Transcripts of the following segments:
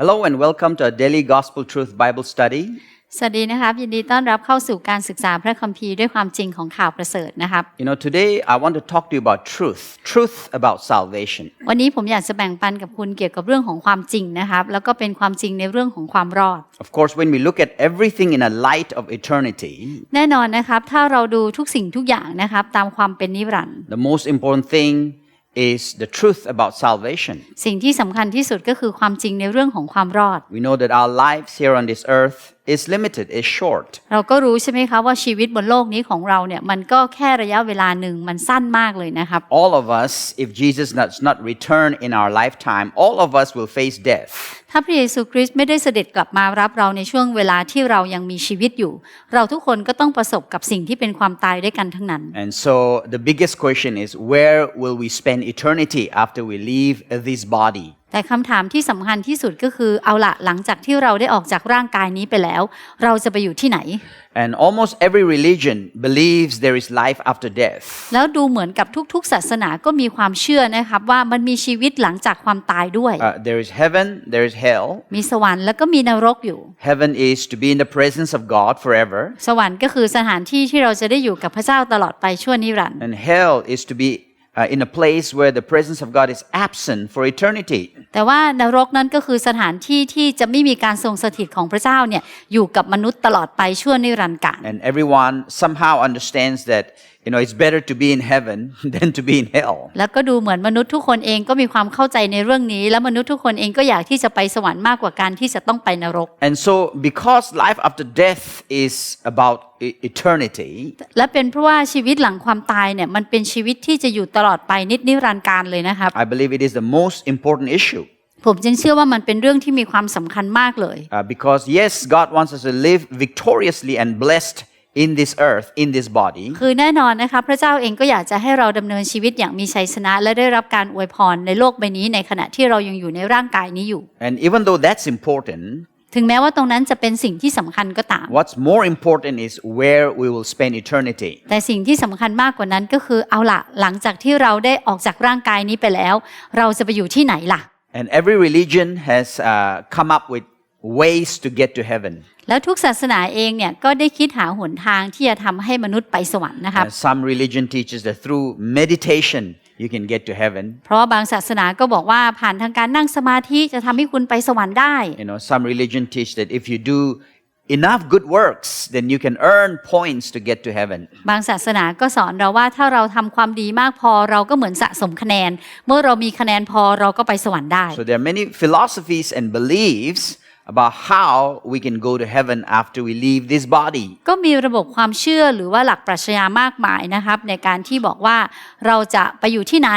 Hello and welcome to our daily Gospel Truth Bible study. สวัสดีนะครับ ยินดีต้อนรับเข้าสู่การศึกษาพระคัมภีร์ด้วยความจริงของข่าวประเสริฐนะครับ You know, today I want to talk to you about truth, truth about salvation. วันนี้ผมอยากจะแบ่งปันกับคุณเกี่ยวกับเรื่องของความจริงนะครับ แล้วก็เป็นความจริงในเรื่องของความรอด Of course, when we look at everything in a light of eternity, แน่นอนนะครับ ถ้าเราดูทุกสิ่งทุกอย่างนะครับ ตามความเป็นนิรันดร์ the most important thing is the truth about salvation. สิ่งที่สำคัญที่สุดก็คือความจริงในเรื่องของความรอด We know that our lives here on this earth is limited, is short. เราก็รู้ใช่ไหมคะว่าชีวิตบนโลกนี้ของเราเนี่ยมันก็แค่ระยะเวลาหนึ่งมันสั้นมากเลยนะครับ All of us, if Jesus does not return in our lifetime, all of us will face death. ถ้าพระเยซูคริสต์ไม่ได้เสด็จกลับมารับเราในช่วงเวลาที่เรายังมีชีวิตอยู่ เราทุกคนก็ต้องประสบกับสิ่งที่เป็นความตายด้วยกันทั้งนั้น And so the biggest question is where will we spend eternity after we leave this body? แต่คำถามที่สำคัญที่สุดก็คือเอาละหลังจากที่เราได้ออกจากร่างกายนี้ไปแล้ว เราจะไปอยู่ที่ไหน And almost every religion believes there is life after death. แล้วดูเหมือนกับทุกๆ ศาสนาก็มีความเชื่อนะครับว่ามันมีชีวิตหลังจากความตายด้วย Uh, there is heaven, there is hell. มีสวรรค์แล้วก็มีนรกอยู่ Heaven is to be in the presence of God forever, สวรรค์ก็คือสถานที่ที่เราจะได้อยู่กับพระเจ้าตลอดไปชั่วนิรันดร์ and hell is to be uh, in a place where the presence of God is absent for eternity. แต่ว่านรกนั้นก็คือสถานที่ที่จะไม่มีการทรงสถิตของพระเจ้าเนี่ยอยู่กับมนุษย์ตลอดไปชั่วนิรันดร์กาล And everyone somehow understands that, you know, it's better to be in heaven than to be in hell. แล้วก็ดูเหมือนมนุษย์ทุกคนเองก็มีความเข้าใจในเรื่องนี้ แล้วมนุษย์ทุกคนเองก็อยากที่จะไปสวรรค์มากกว่าการที่จะต้องไปนรก And so, because life after death is about e- eternity, และเป็นเพราะว่าชีวิตหลังความตายเนี่ยมันเป็นชีวิตที่จะอยู่ตลอดไปนิดนิรันดร์การเลยนะครับ I believe it is the most important issue. ผมจึงเชื่อว่ามันเป็นเรื่องที่มีความสำคัญมากเลย Uh, because yes, God wants us to live victoriously and blessed in this earth, in this body. คือแน่นอนนะคะพระเจ้าเองก็อยากจะให้เราดำเนินชีวิตอย่างมีชัยชนะ และได้รับการอวยพรในโลกใบนี้ในขณะที่เรายังอยู่ในร่างกายนี้อยู่ And even though that's important, ถึงแม้ว่าตรงนั้นจะเป็นสิ่งที่สำคัญก็ตาม what's more important is where we will spend eternity. แต่สิ่งที่สำคัญมากกว่านั้นก็คือเอาละหลังจากที่เราได้ออกจากร่างกายนี้ไปแล้ว เราจะไปอยู่ที่ไหนล่ะ And every religion has uh, come up with ways to get to heaven. แล้วทุกศาสนาเองเนี่ยก็ได้คิดหาหนทางที่จะทำให้มนุษย์ไปสวรรค์นะครับ Uh, some religion teaches that through meditation you can get to heaven. เพราะว่าบางศาสนาก็บอกว่าผ่านทางการนั่งสมาธิจะทำให้คุณไปสวรรค์ได้ You know, some religion teach that if you do enough good works, then you can earn points to get to heaven. บางศาสนาก็สอนเราว่าถ้าเราทำความดีมากพอเราก็เหมือนสะสมคะแนน เมื่อเรามีคะแนนพอเราก็ไปสวรรค์ได้ So there are many philosophies and beliefs about how we can go to heaven after we leave this body. ก็มีระบบความเชื่อหรือว่าหลักปรัชญามากมายนะครับ ในการที่บอกว่าเราจะไปอยู่ที่ไหน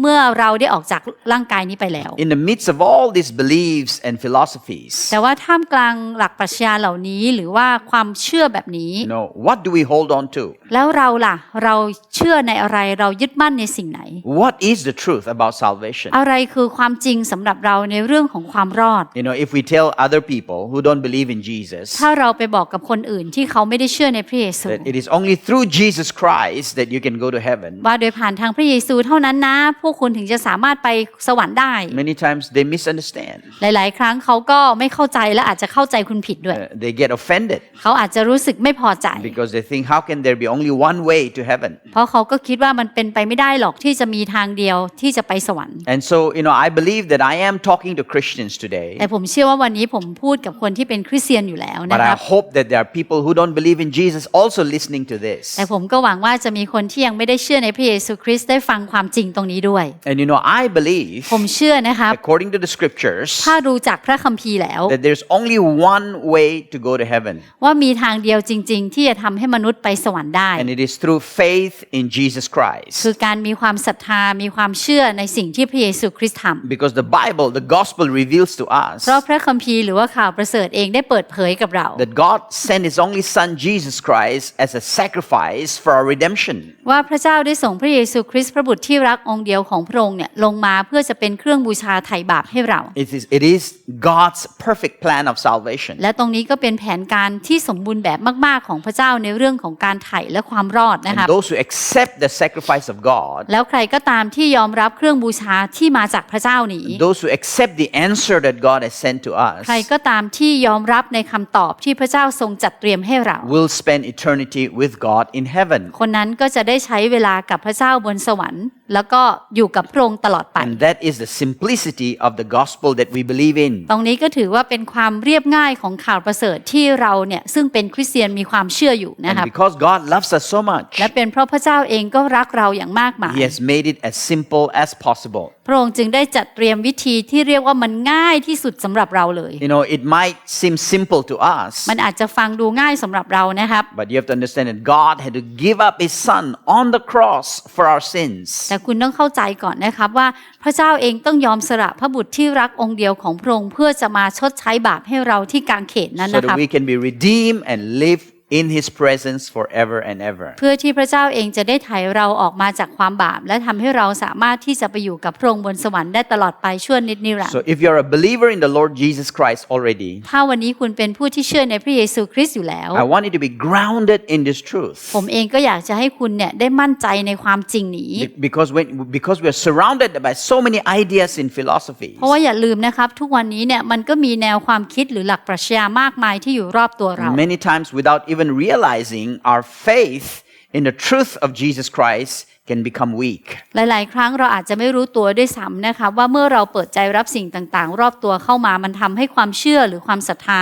เมื่อเราได้ออกจากร่างกายนี้ไปแล้ว In the midst of all these beliefs and philosophies, แต่ว่าท่ามกลางหลักปรัชญาเหล่านี้หรือว่าความเชื่อแบบนี้ you know, what do we hold on to? แล้วเราล่ะ เราเชื่อในอะไรเรายึดมั่นในสิ่งไหน What is the truth about salvation? อะไรคือความจริงสำหรับเราในเรื่องของความรอด You know, if we tell other people who don't believe in Jesus ถ้าเราไปบอกกับคนอื่นที่เขาไม่ได้เชื่อในพระเยซู that it is only through Jesus Christ that you can go to heaven, ว่าโดยผ่านทางพระเยซูเท่านั้นนะพวกคุณถึงจะสามารถไปสวรรค์ได้ many times they misunderstand. หลาย ๆ ครั้งเขาก็ไม่เข้าใจและอาจจะเข้าใจคุณผิดด้วย Uh, they get offended เขาอาจจะรู้สึกไม่พอใจ because they think, how can there be only one way to heaven? เพราะเขาก็คิดว่ามันเป็นไปไม่ได้หรอกที่จะมีทางเดียวที่จะไปสวรรค์ And so, you know, I believe that I am talking to Christians today, แต่ผมเชื่อว่าวันนี้ผมพูดกับคนที่เป็นคริสเตียนอยู่แล้วนะ but ค I รับ hope that there are people who don't believe in Jesus also listening to this. แต่ผมก็หวังว่าจะมีคนที่ยังไม่ได้เชื่อในพระเยซูคริสต์ได้ฟังความจริงตรงนี้ด้วAnd you know, I believe, ผมเชื่อนะครับ according to the scriptures, ถ้าดูจากพระคัมภีร์แล้ว that there's only one way to go to heaven, ว่ามีทางเดียวจริง ๆ ที่จะทำให้มนุษย์ไปสวรรค์ได้ and it is through faith in Jesus Christ. คือการมีความศรัทธามีความเชื่อในสิ่งที่พระเยซูคริสต์ทำ Because the Bible, the gospel reveals to us เพราะพระคัมภีร์หรือว่าข่าวประเสริฐเองได้เปิดเผยกับเรา that God sent His only Son, Jesus Christ, as a sacrifice for our redemption. ว่าพระเจ้าได้ส่งพระเยซูคริสต์พระบุตรที่รักองค์เดียว วยวของพระองค์เนี่ยลงมาเพื่อจะเป็นเครื่องบูชาไถ่บาปให้เรา It is, it is God's perfect plan of salvation. และตรงนี้ก็เป็นแผนการที่สมบูรณ์แบบมากๆของพระเจ้าในเรื่องของการไถ่และความรอดนะครับ And those who accept the sacrifice of God, แล้วใครก็ตามที่ยอมรับเครื่องบูชาที่มาจากพระเจ้านี้ those who accept the answer that God has sent to us, ใครก็ตามที่ยอมรับในคำตอบที่พระเจ้าทรงจัดเตรียมให้เรา will spend eternity with God in heaven. คนนั้นก็จะได้ใช้เวลากับพระเจ้าบนสวรรค์ แล้วก็อยู่กับพระองค์ตลอดไป And that is the simplicity of the gospel that we believe in. ตรงนี้ก็ถือว่าเป็นความเรียบง่ายของข่าวประเสริฐที่เราเนี่ยซึ่งเป็นคริสเตียนมีความเชื่ออยู่นะครับ And because God loves us so much, และเป็นเพราะพระเจ้าเองก็รักเราอย่างมากมาย He has made it as simple as possible. พระองค์จึงได้จัดเตรียมวิธีที่เรียกว่ามันง่ายที่สุดสำหรับเราเลย You know, it might seem simple to us, มันอาจจะฟังดูง่ายสำหรับเรานะครับ but you have to understand that God had to give up His Son on the cross for our sins แต่คุณต้องเข้าใจก่อนนะครับว่าพระเจ้าเองต้องยอมสละพระบุตรที่รักองค์เดียวของพระองค์เพื่อจะมาชดใช้บาปให้เราที่กางเขนนั้น so นะครับ that we can be redeemed and live in His presence forever and ever. เพื่อที่พระเจ้าเองจะได้ไถ่เราออกมาจากความบาป และทำให้เราสามารถที่จะไปอยู่กับพระองค์บนสวรรค์ได้ตลอดไปชั่วนิดนิรันด So ร์ if you're a believer in the Lord Jesus Christ already, ถ้าวันนี้คุณเป็นผู้ที่เชื่อในพระเยซูคริสต์อยู่แล้ว I want you to be grounded in this truth. ผมเองก็อยากจะให้คุณเนี่ยได้มั่นใจในความจริงนี้ Be- Because when because we are surrounded by so many ideas and philosophies, เพราะว่าอย่าลืมนะครับทุกวันนี้เนี่ยมันก็มีแนวความคิดหรือหลักปรัชญามากมายที่อยู่รอบตัวเรา many times without even realizing our faith in the truth of Jesus Christ can become weak. หลาย ๆ ครั้งเราอาจจะไม่รู้ตัวด้วยซ้ำนะคะว่าเมื่อเราเปิดใจรับสิ่งต่าง ๆ รอบตัวเข้ามามันทำให้ความเชื่อหรือความศรัทธา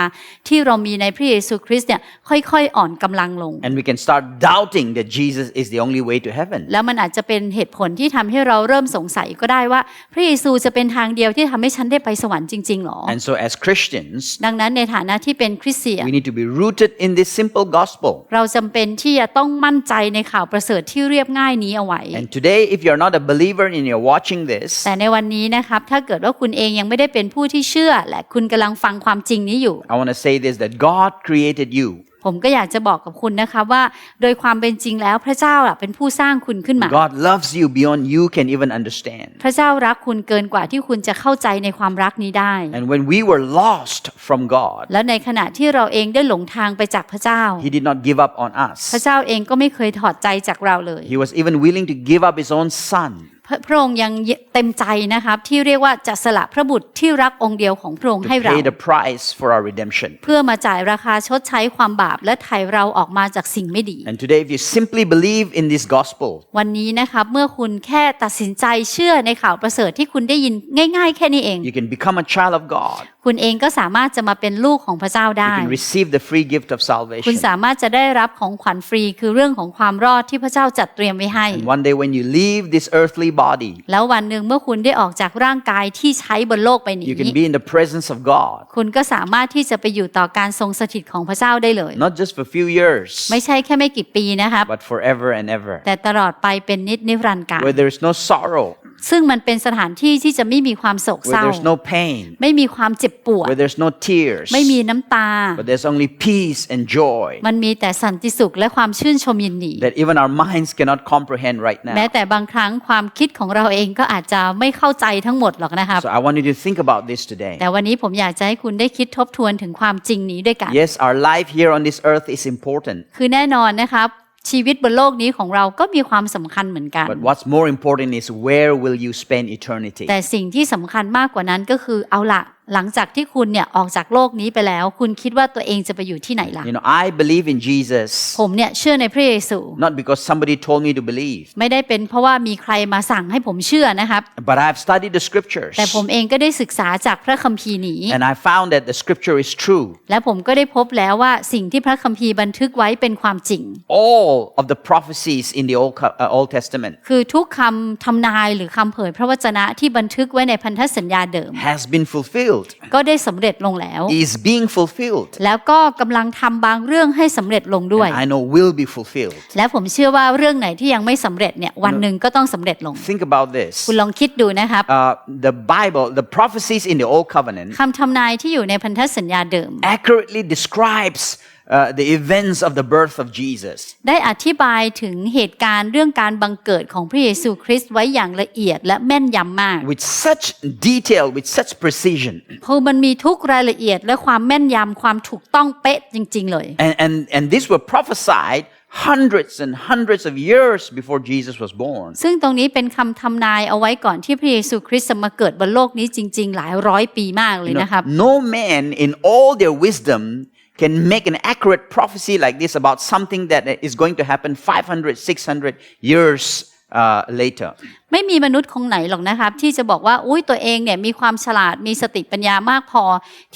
ที่เรามีในพระเยซูคริสต์เนี่ยค่อย ๆ อ่อนกำลังลง And we can start doubting that Jesus is the only way to heaven. แล้วมันอาจจะเป็นเหตุผลที่ทำให้เราเริ่มสงสัยก็ได้ว่า พระเยซูจะเป็นทางเดียวที่ทำให้ฉันได้ไปสวรรค์จริง ๆ หรอ And so as Christians, ดังนั้นในฐานะที่เป็นคริสเตียน we need to be rooted in this simple gospel. เราจำเป็นที่จะต้องมั่นใจในข่าวประเสริฐที่เรียบง่ายนี้เอาไวAnd today, if you're not a believer and you're watching this, แต่ในวันนี้นะครับ ถ้าเกิดว่าคุณเองยังไม่ได้เป็นผู้ที่เชื่อ และคุณกำลังฟังความจริงนี้อยู่ I want to say this that God created you. ผมก็อยากจะบอกกับคุณนะคะว่า โดยความเป็นจริงแล้วพระเจ้าอะเป็นผู้สร้างคุณขึ้นมา God loves you beyond you can even understand. พระเจ้ารักคุณเกินกว่าที่คุณจะเข้าใจในความรักนี้ได้ And when we were lost from God, แล้วในขณะที่เราเองได้หลงทางไปจากพระเจ้า He did not give up on พระ us. เจ้าเองก็ไม่เคยถอดใจจากเราเลย He was even willing to give up His own Son พระพระองค์ยังเต็มใจนะครับที่เรียกว่าจะสละพระบุตรที่รักองค์เดียวของพระองค์ to ให้เรา pay the price for our redemption. เพื่อมาจ่ายราคาชดใช้ความบาปและไถ่เราออกมาจากสิ่งไม่ดี And today, if you simply believe in this gospel, วันนี้นะครับเมื่อคุณแค่ตัดสินใจเชื่อในข่าวประเสริฐที่คุณได้ยินง่าย ๆ แค่นี้เอง you can become a child of God. คุณเองก็สามารถจะมาเป็นลูกของพระเจ้า You ได้ can receive the free gift of คุณ salvation. สามารถจะได้รับของขวัญฟรีคือเรื่องของความรอดที่พระเจ้าจัดเตรียมไว้ให้ And one day, when you leave this earthly body, แล้ววันหนึ่งเมื่อคุณได้ออกจากร่างกายที่ใช้บนโลกไปนี้ you can be in the presence of God, คุณก็สามารถที่จะไปอยู่ต่อการทรงสถิตของพระเจ้าได้เลย not just for a few years, ไม่ใช่แค่ไม่กี่ปีนะครับ but forever and ever, แต่ตลอดไปเป็นนิจนิรันดร์กาล where there is no sorrow, ซึ่งมันเป็นสถานที่ที่จะไม่มีความโศก where เศร้า there's no pain, ไม่มีความเจ็บปวด where there's no tears, ไม่มีน้ำตา but there's only peace and joy มันมีแต่สันติสุขและความชื่นชมยินดี that even our minds cannot comprehend right แม้ now. แต่บางครั้งความคิดของเราเองก็อาจจะไม่เข้าใจทั้งหมดหรอกนะครับ So I want you to think about this today. แต่วันนี้ผมอยากจะให้คุณได้คิดทบทวนถึงความจริงนี้ด้วยกัน Yes, our life here on this earth is important, คือแน่นอนนะครับ ชีวิตบนโลกนี้ของเราก็มีความสำคัญเหมือนกัน but what's more important is where will you spend eternity? แต่สิ่งที่สำคัญมากกว่านั้นก็คือเอาละ หลังจากที่คุณเนี่ยออกจากโลกนี้ไปแล้ว คุณคิดว่าตัวเองจะไปอยู่ที่ไหนล่ะ You know, I believe in Jesus ผมเนี่ยเชื่อในพระเยซู not because somebody told me to believe, ไม่ได้เป็นเพราะว่ามีใครมาสั่งให้ผมเชื่อนะครับ but I've studied the scriptures แต่ผมเองก็ได้ศึกษาจากพระคัมภีร์นี้ and I found that the scripture is true. และผมก็ได้พบแล้วว่าสิ่งที่พระคัมภีร์บันทึกไว้เป็นความจริง All of the prophecies in the Old, Co- uh, Old Testament คือทุกคำทำนายหรือคำเผยพระวจนะที่บันทึกไว้ในพันธสัญญาเดิม has been fulfilled, ก็ได้สำเร็จลงแล้ว is being fulfilled, แล้วก็กำลังทำบางเรื่องให้สำเร็จลงด้วย and I know will be fulfilled. และผมเชื่อว่าเรื่องไหนที่ยังไม่สำเร็จเนี่ยวันหนึ่งก็ต้องสำเร็จลง Think about this. คุณลองคิดดูนะครับ Uh, the Bible, the prophecies in the Old Covenant คำทำนายที่อยู่ในพันธสัญญาเดิม accurately describes uh, the events of the birth of Jesus. ได้อธิบายถึงเหตุการณ์เรื่องการบังเกิดของพระเยซูคริสต์ไว้อย่างละเอียดและแม่นยำมาก with such detail, with such precision. เพราะมันมีทุกรายละเอียดและความแม่นยำความถูกต้องเป๊ะจริง ๆ เลย And, and, and these were prophesied hundreds and hundreds of years before Jesus was born. ซึ่งตรงนี้เป็นคำทำนายเอาไว้ก่อนที่พระเยซูคริสต์จะมาเกิดบนโลกนี้จริง ๆ หลายร้อยปีมากเลย You know, นะครับ no man in all their wisdom can make an accurate prophecy like this about something that is going to happen 500, 600 years uh, later. ไม่มีมนุษย์คงไหนหรอกนะครับ ที่จะบอกว่าอุ้ยตัวเองเนี่ยมีความฉลาดมีสติปัญญามากพอ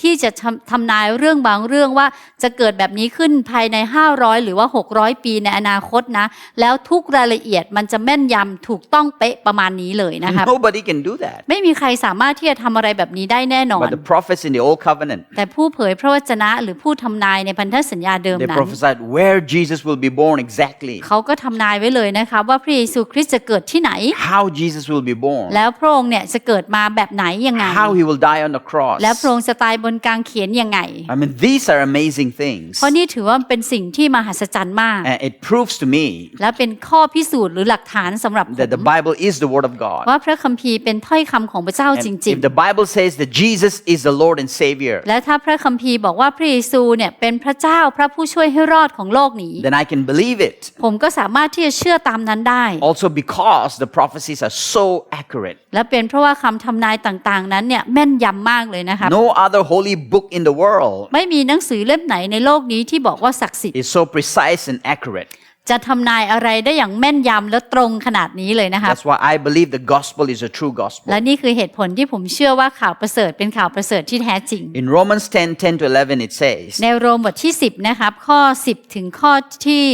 ที่จะทำทำนายเรื่องบางเรื่องว่าจะเกิดแบบนี้ขึ้นภายใน 500 หรือว่า 600 ปีในอนาคตนะ แล้วทุกรายละเอียดมันจะแม่นยำถูกต้องเป๊ะประมาณนี้เลยนะครับ Nobody can do that. ไม่มีใครสามารถที่จะทำอะไรแบบนี้ได้แน่นอน But the prophets in the Old Covenant, แต่ผู้เผยพระวจนะหรือผู้ทำนายในพันธสัญญาเดิม they นั้น prophesied where Jesus will be born exactly, เขาก็ทำนายไว้เลยนะครับว่าพระเยซูคริสต์จะเกิดที่ไหน how Jesus will be born, แล้วพระองค์เนี่ยจะเกิดมาแบบไหนยังไง how he will die on the cross. แล้วพระองค์จะตายบนกางเขนยังไง I mean, these are amazing things. เพราะนี่ถือว่าเป็นสิ่งที่มหัศจรรย์มาก And it proves to me และเป็นข้อพิสูจน์หรือหลักฐานสำหรับผม that the Bible is the Word of God. ว่าพระคัมภีร์เป็นถ้อยคำของพระเจ้า And จริง if the Bible says that Jesus is the Lord and Savior, ๆและถ้าพระคัมภีร์บอกว่าพระเยซูเนี่ยเป็นพระเจ้าพระผู้ช่วยให้รอดของโลกนี้ then I can believe it. ผมก็สามารถที่จะเชื่อตามนั้นได้ Also, because the prophecies are so accurate. และเป็นเพราะว่าคำทำนายต่างๆ นั้นเนี่ยแม่นยำมากเลยนะครับ No other holy book in the world ไม่มีหนังสือเล่มไหนในโลกนี้ที่บอกว่าศักดิ์สิทธิ์ is so precise and accurate. จะทำนายอะไรได้อย่างแม่นยำและตรงขนาดนี้เลยนะครับ That's why I believe the gospel is a true gospel. และนี่คือเหตุผลที่ผมเชื่อว่าข่าวประเสริฐเป็นข่าวประเสริฐที่แท้จริง In Romans 10 10 to 11, it says, ในโรมบทที่ 10 นะครับข้อ 10 ถึงข้อที่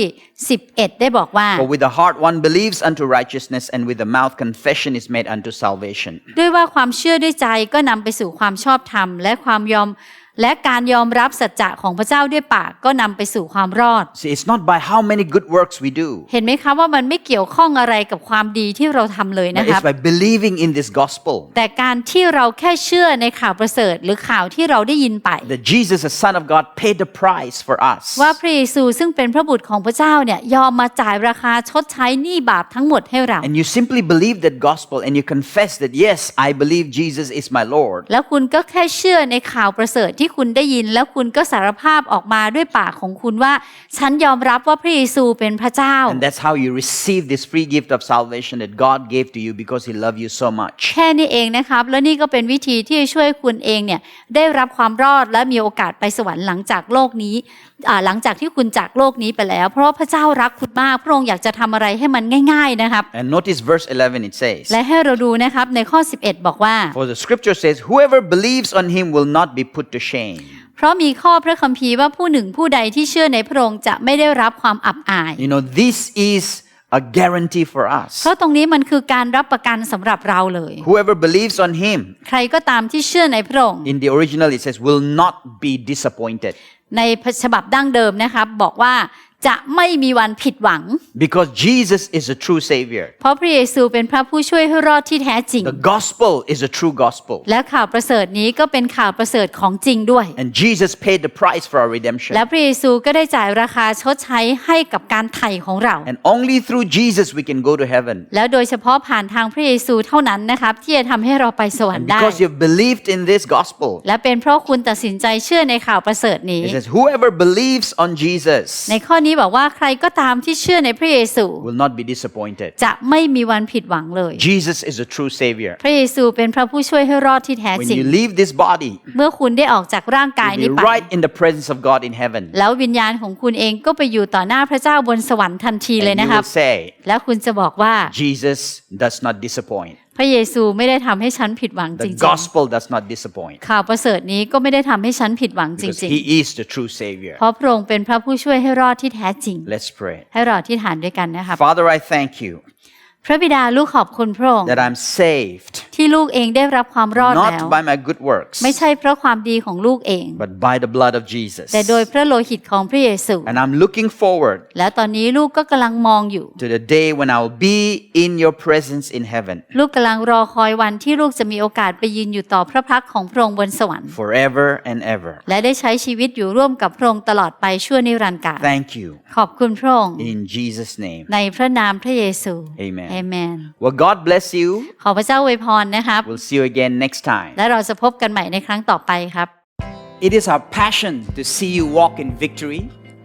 11 ได้บอกว่า For with the heart one believes unto righteousness, and with the mouth confession is made unto salvation. ด้วยว่าความเชื่อด้วยใจก็นำไปสู่ความชอบธรรมและความยอม และการยอมรับสัจจะของพระเจ้าด้วยปากก็นำไปสู่ความรอด See, it's not by how many good works we do, เห็นไหมคะว่ามันไม่เกี่ยวข้องอะไรกับความดีที่เราทำเลย but นะครั it's บ by believing in this gospel แต่การที่เราแค่เชื่อในข่าวประเสริฐ หรือข่าวที่เราได้ยินไป that Jesus, the Son of God, paid the price for us. ว่าพระเยซูซึ่งเป็นพระบุตรของพระเจ้าเนี่ยยอมมาจ่ายราคาชดใช้หนี้บาปทั้งหมดให้เรา And you simply believe that gospel and you confess that, yes, I believe Jesus is my Lord. แล้วคุณก็แค่เชื่อในข่าวประเสริฐที่คุณได้ยินแล้วคุณก็สารภาพออกมาด้วยปากของคุณว่า ฉันยอมรับว่าพระเยซูเป็นพระเจ้า And that's how you receive this free gift of salvation that God gave to you because He loved you so much. แค่นี้เองนะครับ แล้วนี่ก็เป็นวิธีที่จะช่วยคุณเองเนี่ยได้รับความรอดและมีโอกาสไปสวรรค์หลังจากโลกนี้อ่าหลังจากที่คุณจากโลกนี้ไปแล้ว เพราะว่าพระเจ้ารักคุณมาก พระองค์อยากจะทำอะไรให้มันง่าย ๆนะครับ And notice verse 11, it says, และให้เราดูนะครับในข้อ 11 บอกว่า For the scripture says, Whoever believes on Him will not be put to shame. เพราะมีข้อพระคัมภีร์ว่าผู้หนึ่งผู้ใดที่เชื่อในพระองค์จะไม่ได้รับความอับอาย You know, this is a guarantee for us. เพราะตรงนี้มันคือการรับประกันสำหรับเราเลย Whoever believes on Him, ใครก็ตามที่เชื่อในพระองค์ in the original it says, will not be disappointed ในฉบับดั้งเดิมนะครับบอกว่า จะไม่มีวันผิดหวัง because Jesus is a true Savior. เพราะพระเยซูเป็นพระผู้ช่วยให้รอดที่แท้จริง The gospel is a true gospel. และข่าวประเสริฐนี้ก็เป็นข่าวประเสริฐของจริงด้วย And Jesus paid the price for our redemption. และพระเยซูก็ได้จ่ายราคาชดใช้ให้กับการไถ่ของเรา And only through Jesus we can go to heaven. แล้วโดยเฉพาะผ่านทางพระเยซูเท่านั้นนะครับที่จะทำให้เราไปสวรร And ค์ได้ because you've believed in this gospel, และเป็นเพราะคุณตัดสินใจเชื่อในข่าวประเสริฐนี้ it says, whoever believes on Jesus ในข้อนี้บอกว่าใครก็ตามที่เชื่อในพระเยซู will not be disappointed. จะไม่มีวันผิดหวังเลย Jesus is a true Savior. พระเยซูเป็นพระผู้ช่วยให้รอดที่แท้ When จริง you leave this body, เมื่อคุณได้ออกจากร่างกาย you'll นี้ be ไป right in the presence of God in heaven. แล้ววิญญาณของคุณเองก็ไปอยู่ต่อหน้าพระเจ้าบนสวรรค์ทันทีเลย And นะ you ครับ will say, แล้วคุณจะบอกว่า Jesus does not disappoint. พระเยซูไม่ได้ทำให้ฉันผิดหวังจ The ริง gospel does not disappoint ๆข่าวประเสริฐนี้ก็ไม่ได้ทำให้ฉันผิดหวังจ because ริง He is the true Savior. ๆเพราะพระองค์เป็นพระผู้ช่วยให้รอดที่แท้จริง Let's pray. ให้เราที่ฐานด้วยกันนะครับ Father, I thank you พระบิดาลูกขอบคุณพระองค์ that I'm saved, ที่ลูกเองได้รับความรอดแล้ว not by my good works, ไม่ใช่เพราะความดีของลูกเอง but by the blood of Jesus. แต่โดยพระโลหิตของพระเยซู And I'm looking forward แล้วตอนนี้ลูกก็กำลังมองอยู่ to the day when I'll be in your presence in heaven ลูกกำลังรอคอยวันที่ลูกจะมีโอกาสไปยืนอยู่ต่อพระพักตร์ของพระองค์บนสวรรค์ forever and ever. และได้ใช้ชีวิตอยู่ร่วมกับพระองค์ตลอดไปชั่วนิรันดร์กาล Thank you ขอบคุณพระองค์ in Jesus' name. ในพระนามพระเยซู Amen. เอเมน Well, God bless you. ขอพระเจ้าอวยพรนะครับ We'll see you again next time. และเราจะพบกันใหม่ในครั้งต่อไปครับ It is our passion to see you walk in victory.